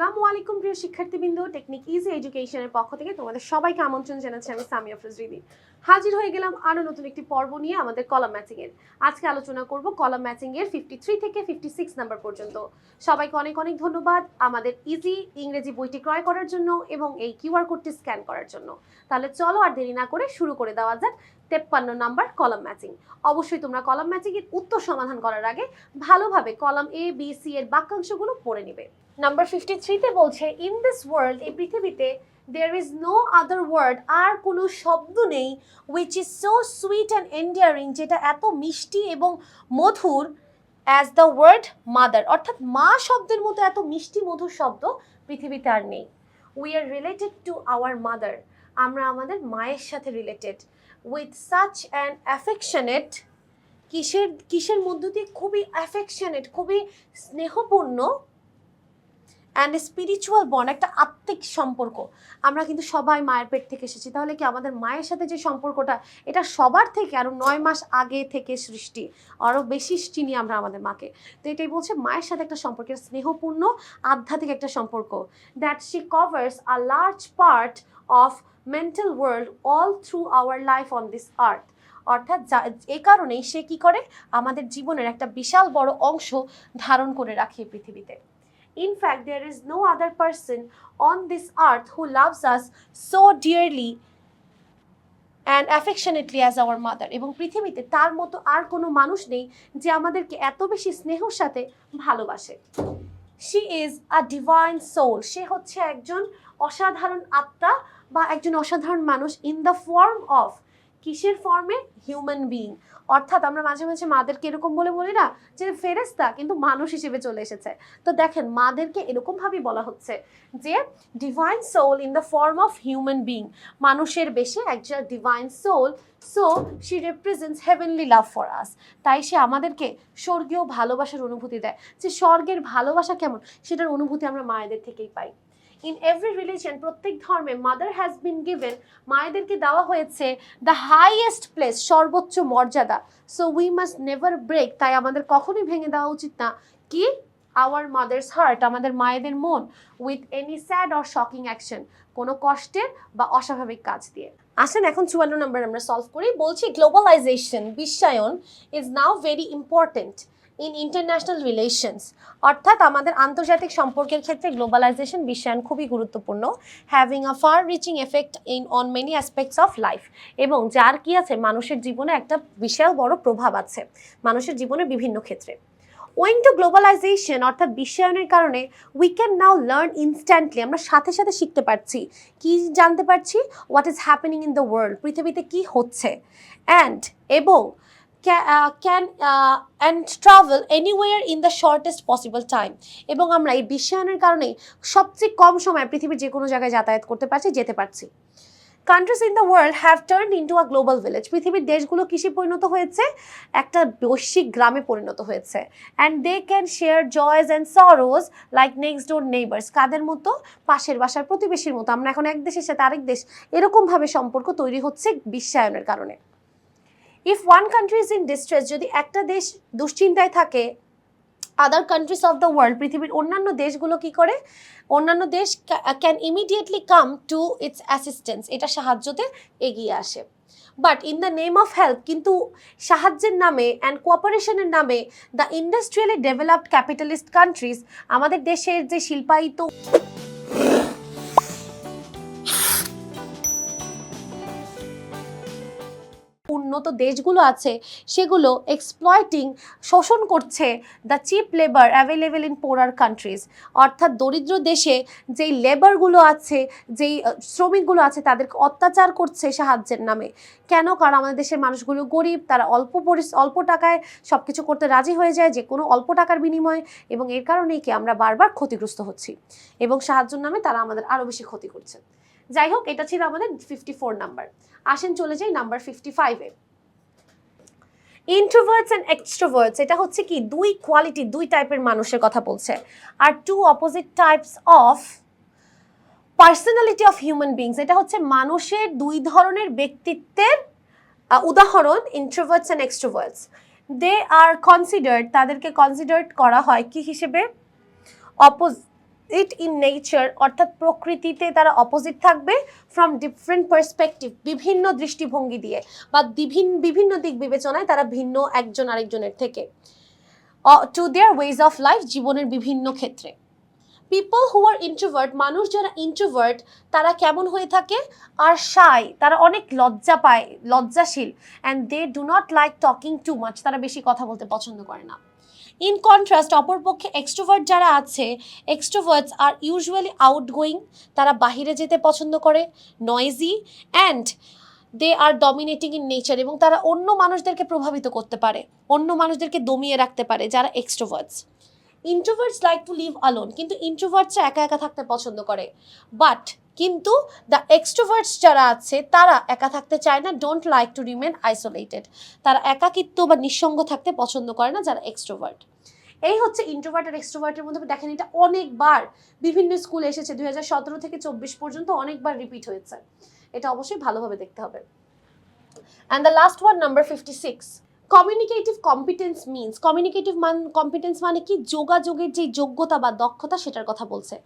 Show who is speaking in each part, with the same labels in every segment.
Speaker 1: আসসালামু আলাইকুম, প্রিয় শিক্ষার্থীবৃন্দ। টেকনিক ইজি এডুকেশনের পক্ষ থেকে তোমাদের সবাইকে আমন্ত্রণ জানাচ্ছি আমি সামিয়া ফজরিদি হাজির হয়ে গেলাম আরও নতুন একটি পর্ব নিয়ে আমাদের কলাম ম্যাচিং এর। আজকে আলোচনা করব কলাম ম্যাচিং এর ফিফটি থ্রি থেকে ফিফটি সিক্স নাম্বার পর্যন্ত। সবাইকে অনেক অনেক ধন্যবাদ আমাদের ইজি ইংরেজি বইটি ক্রয় করার জন্য এবং এই কিউআর কোডটি স্ক্যান করার জন্য। তাহলে চলো আর দেরি না করে শুরু করে দেওয়া যাক তেপ্পান্ন নাম্বার কলাম ম্যাচিং। অবশ্যই তোমরা কলাম ম্যাচিং এর উত্তর সমাধান করার আগে ভালোভাবে কলাম এ বি সি এর বাক্যাংশগুলো পড়ে নিবে। নাম্বার ফিফটি থ্রিতে বলছে ইন দিস ওয়ার্ল্ড এই পৃথিবীতে there is no other word আর কোনো শব্দ নেই which is so sweet and endearing যেটা এত মিষ্টি এবং মধুর অ্যাজ দ্য ওয়ার্ড মাদার অর্থাৎ মা শব্দের মতো এত মিষ্টি, মধুর শব্দ পৃথিবীতে আর নেই। We are related to our mother আমরা আমাদের মায়ের সাথে related with such and affectionate কিসের কিসের মধ্য দিয়ে খুবই অ্যাফেকশনেট খুবই স্নেহপূর্ণ অ্যান্ড স্পিরিচুয়াল বন্ড একটা আত্মিক সম্পর্ক। আমরা কিন্তু সবাই মায়ের পেট থেকে এসেছি। তাহলে কি আমাদের মায়ের সাথে যে সম্পর্কটা, এটা সবার থেকে আরও নয় মাস আগে থেকে সৃষ্টি আরও বেশি চিনি আমরা আমাদের মাকে। তো এটাই বলছে মায়ের সাথে একটা সম্পর্কের স্নেহপূর্ণ, আধ্যাত্মিক একটা সম্পর্ক that she covers a large part of mental world all through our life on this earth অর্থাৎ যা এই কারণেই সে কি করে? আমাদের জীবনের একটা বিশাল বড় অংশ ধারণ করে রাখে পৃথিবীতে। In fact, there is no other person on this earth who loves us so dearly and affectionately as our mother. এবং পৃথিবীতে তার মতো আর কোনো মানুষ নেই যে আমাদেরকে এত বেশি স্নেহর সাথে ভালোবাসে। She is a divine soul সে হচ্ছে একজন অসাধারণ আত্মা বা একজন অসাধারণ মানুষ ইন দ্য ফর্ম অফ কিসের ফর্মে হিউম্যান বিইং অর্থাৎ আমরা মাঝে মাঝে মাদেরকে এরকম বলে বলি না যে ফেরেস্তা কিন্তু মানুষ হিসেবে চলে এসেছে। তো দেখেন, মাদেরকে এরকমভাবেই বলা হচ্ছে যে divine soul in the form of human being মানুষের বেশে একজন divine soul so she represents heavenly love for us তাই সে আমাদেরকে স্বর্গীয় ভালোবাসার অনুভূতি দেয়। যে স্বর্গের ভালোবাসা কেমন? সেটার অনুভূতি আমরা মায়েদের থেকেই পাই। ইন এভরি রিলিজিয়ন প্রত্যেক ধর্মে মাদার হ্যাজ বিন গিভেন মায়েদেরকে দেওয়া হয়েছে দ্য হাইয়েস্ট প্লেস সর্বোচ্চ মর্যাদা। So we must never break তাই আমাদের কখনোই ভেঙে দেওয়া উচিত না কি? আওয়ার মাদার্স হার্ট আমাদের মায়েদের মন with any sad or shocking action কোনো কষ্টের বা অস্বাভাবিক কাজ দিয়ে। আসেন এখন চুয়ান্ন নম্বর আমরা সলভ করি। বলছি গ্লোবালাইজেশন বিশ্বায়ন is now very important in international relations অর্থাৎ আমাদের আন্তর্জাতিক সম্পর্কের ক্ষেত্রে গ্লোবালাইজেশন বিশ্বায়ন খুবই গুরুত্বপূর্ণ having a far reaching effect in on many aspects of life এবং যার কি আছে? মানুষের জীবনে একটা বিশাল বড় প্রভাব আছে, মানুষের জীবনে বিভিন্ন ক্ষেত্রে। ওয়িং টু গ্লোবালাইজেশন অর্থাৎ বিশ্বায়নের কারণে we can now learn instantly আমরা সাথে সাথে শিখতে পারছি। কি জানতে পারছি? What is happening in the world পৃথিবীতে কি হচ্ছে? অ্যান্ড এবং can and travel anywhere in the shortest possible time এবং আমরা এই বিশ্বায়নের কারণেই সবচেয়ে কম সময়ে পৃথিবীর যে কোনো জায়গায় যাতায়াত করতে পারছি, যেতে পারছি। Countries in the world have turn into a global village পৃথিবীর দেশগুলো কৃষি পরিণত হয়েছে, একটা বৈশ্বিক গ্রামে পরিণত হয়েছে। And they can share joys and sorrows like next door neighbours কাদের মতো? পাশের বাসার প্রতিবেশীর মতো। আমরা এখন এক দেশের সাথে আরেক দেশ এরকমভাবে সম্পর্ক তৈরি হচ্ছে বিশ্বায়নের কারণে। If one country is in distress যদি একটা দেশ দুশ্চিন্তায় থাকে other countries of the world পৃথিবীর অন্যান্য দেশগুলো কি করে? অন্যান্য দেশ can immediately come to its assistance এটা সাহায্যতে এগিয়ে আসে। But in the name of help কিন্তু সাহায্যের নামে অ্যান্ড কোঅপারেশনের নামে the industrially developed capitalist countries আমাদের দেশের যে শিল্পায়িত উন্নত দেশগুলো আছে, সেগুলো এক্সপ্লয়টিং শোষণ করছে the cheap labour available in poorer countries অর্থাৎ দরিদ্র দেশে যেই লেবারগুলো আছে, যেই শ্রমিকগুলো আছে, তাদেরকে অত্যাচার করছে সাহায্যের নামে। কেন? কারণ আমাদের দেশের মানুষগুলো গরিব, তারা অল্প অল্প টাকায় সব কিছু করতে রাজি হয়ে যায় যে কোনো অল্প টাকার বিনিময়ে, এবং এর কারণেই কি আমরা বারবার ক্ষতিগ্রস্ত হচ্ছি। এবং সাহায্যের নামে তারা আমাদের আরও বেশি ক্ষতি করছে। যাই হোক এটা ছিল আমাদের ফিফটি ফোর নাম্বার আসেন চলে যাই নাম্বার ফিফটি ফাইভে ইন্ট্রোভার্টস অ্যান্ড এক্সট্রোভার্টস এটা হচ্ছে কি? দুই কোয়ালিটি দুই টাইপের মানুষের কথা বলছে। Are two opposite types of personality of human beings এটা হচ্ছে মানুষের দুই ধরনের ব্যক্তিত্বের উদাহরণ introverts and extroverts they are considered তাদেরকে কনসিডার্ড করা হয় কি হিসেবে? অপোজ অপোজিট ইন নেচার অর্থাৎ প্রকৃতিতে তারা অপোজিট থাকবে ফ্রম ডিফারেন্ট পার্সপেক্টিভ বিভিন্ন দৃষ্টিভঙ্গি দিয়ে বা বিভিন্ন বিভিন্ন দিক বিবেচনায় তারা ভিন্ন একজন আরেকজনের থেকে। To their ways of life জীবনের বিভিন্ন ক্ষেত্রে। পিপল হু আর ইন্ট্রোভার্ট মানুষ যারা ইন্ট্রোভার্ট তারা কেমন হয়ে থাকে? আর শাই তারা অনেক লজ্জা পায়, লজ্জাশীল and they do not like talking too much তারা বেশি কথা বলতে পছন্দ করে না। ইন কন্ট্রাস্ট অপরপক্ষে এক্সট্রোভার্ট যারা আছে এক্সট্রোভার্টস আর ইউজুয়ালি আউটগোয়িং তারা বাহিরে যেতে পছন্দ করে noisy and they are dominating in nature এবং তারা অন্য মানুষদেরকে প্রভাবিত করতে পারে, অন্য মানুষদেরকে দমিয়ে রাখতে পারে যারা extroverts introverts like to live alone কিন্তু ইন্ট্রোভার্টসরা একা একা থাকতে পছন্দ করে বাট কিন্তু দ্য এক্সট্রোভার্টস যারা আছে, তারা একা থাকতে চায় না don't like to remain isolated তারা একাকিত্ব বা নিঃসঙ্গ থাকতে পছন্দ করে না যারা এক্সট্রোভার্ট এই হচ্ছে ইন্ট্রোভার্ট আর এক্সট্রোভার্টের মধ্যে, দেখেন এটা অনেকবার বিভিন্ন স্কুলে এসেছে, দুই হাজার সতেরো থেকে চব্বিশ পর্যন্ত অনেকবার রিপিট হয়েছে। এটা অবশ্যই ভালোভাবে দেখতে হবে। And the last one number fifty six communicative competence means communicative মান কম্পিটেন্স মানে কি? যোগাযোগের যে যোগ্যতা বা দক্ষতা, সেটার কথা বলছে।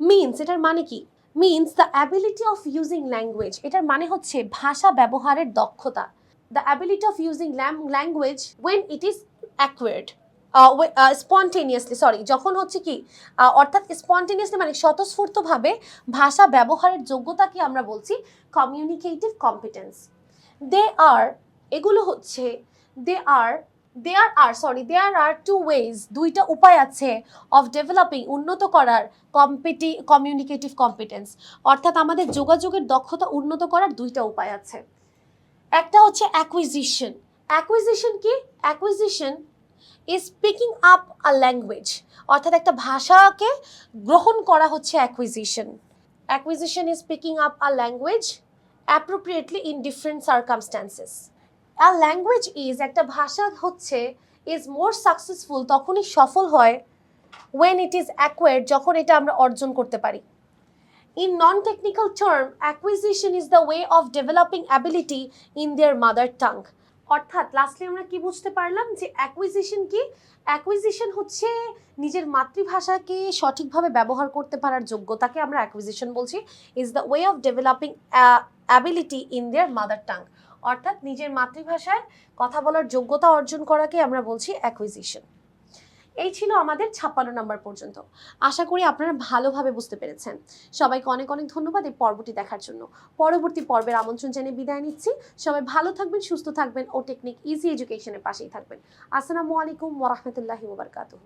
Speaker 1: মিনস এটার মানে কি? Means the ability of using language এটার মানে হচ্ছে ভাষা ব্যবহারের দক্ষতা। The ability of using language when it is acquired spontaneously sorry যখন হচ্ছে কি অর্থাৎ স্পন্টেনিয়াসলি মানে স্বতঃস্ফূর্তভাবে ভাষা ব্যবহারের যোগ্যতাকে আমরা বলছি কমিউনিকেটিভ কম্পিটেন্স দে আর এগুলো হচ্ছে they are there are sorry there are two ways দুইটা উপায় আছে অফ ডেভেলপিং উন্নত করার কম্পিটি কমিউনিকেটিভ কম্পিটেন্স অর্থাৎ আমাদের যোগাযোগের দক্ষতা উন্নত করার দুইটা উপায় আছে। একটা হচ্ছে অ্যাকুইজিশন অ্যাকুইজিশন কি? Acquisition is picking up a language অর্থাৎ একটা ভাষাকে গ্রহণ করা হচ্ছে acquisition acquisition is picking up a language appropriately in different circumstances a language is একটা ভাষা হচ্ছে ইজ মোর সাকসেসফুল তখনই সফল হয় ওয়েন ইট ইজ অ্যাকোয়ার্ড যখন এটা আমরা অর্জন করতে পারি। In non technical term acquisition is the way of developing ability in their mother tongue অর্থাৎ লাস্টলি আমরা কি বুঝতে পারলাম যে অ্যাকুইজিশন কি? অ্যাকুইজিশন হচ্ছে নিজের মাতৃভাষাকে সঠিকভাবে ব্যবহার করতে পারার যোগ্যতাকে আমরা অ্যাকুইজিশন বলছি। Is the way of developing ability in their mother tongue অর্থাৎ নিজের মাতৃভাষায় কথা বলার যোগ্যতা অর্জন করাকে আমরা বলছি অ্যাকুইজিশন এই ছিল আমাদের ছাপ্পান্ন নাম্বার পর্যন্ত। আশা করি আপনারা ভালোভাবে বুঝতে পেরেছেন। সবাইকে অনেক অনেক ধন্যবাদ এই পর্বটি দেখার জন্য। পরবর্তী পর্বের আমন্ত্রণ জানিয়ে বিদায় নিচ্ছি। সবাই ভালো থাকবেন, সুস্থ থাকবেন ও টেকনিক ইজি এডুকেশনের পাশেই থাকবেন। আসসালামু আলাইকুম ওরহমতুল্লাহি ওবরকাতুহ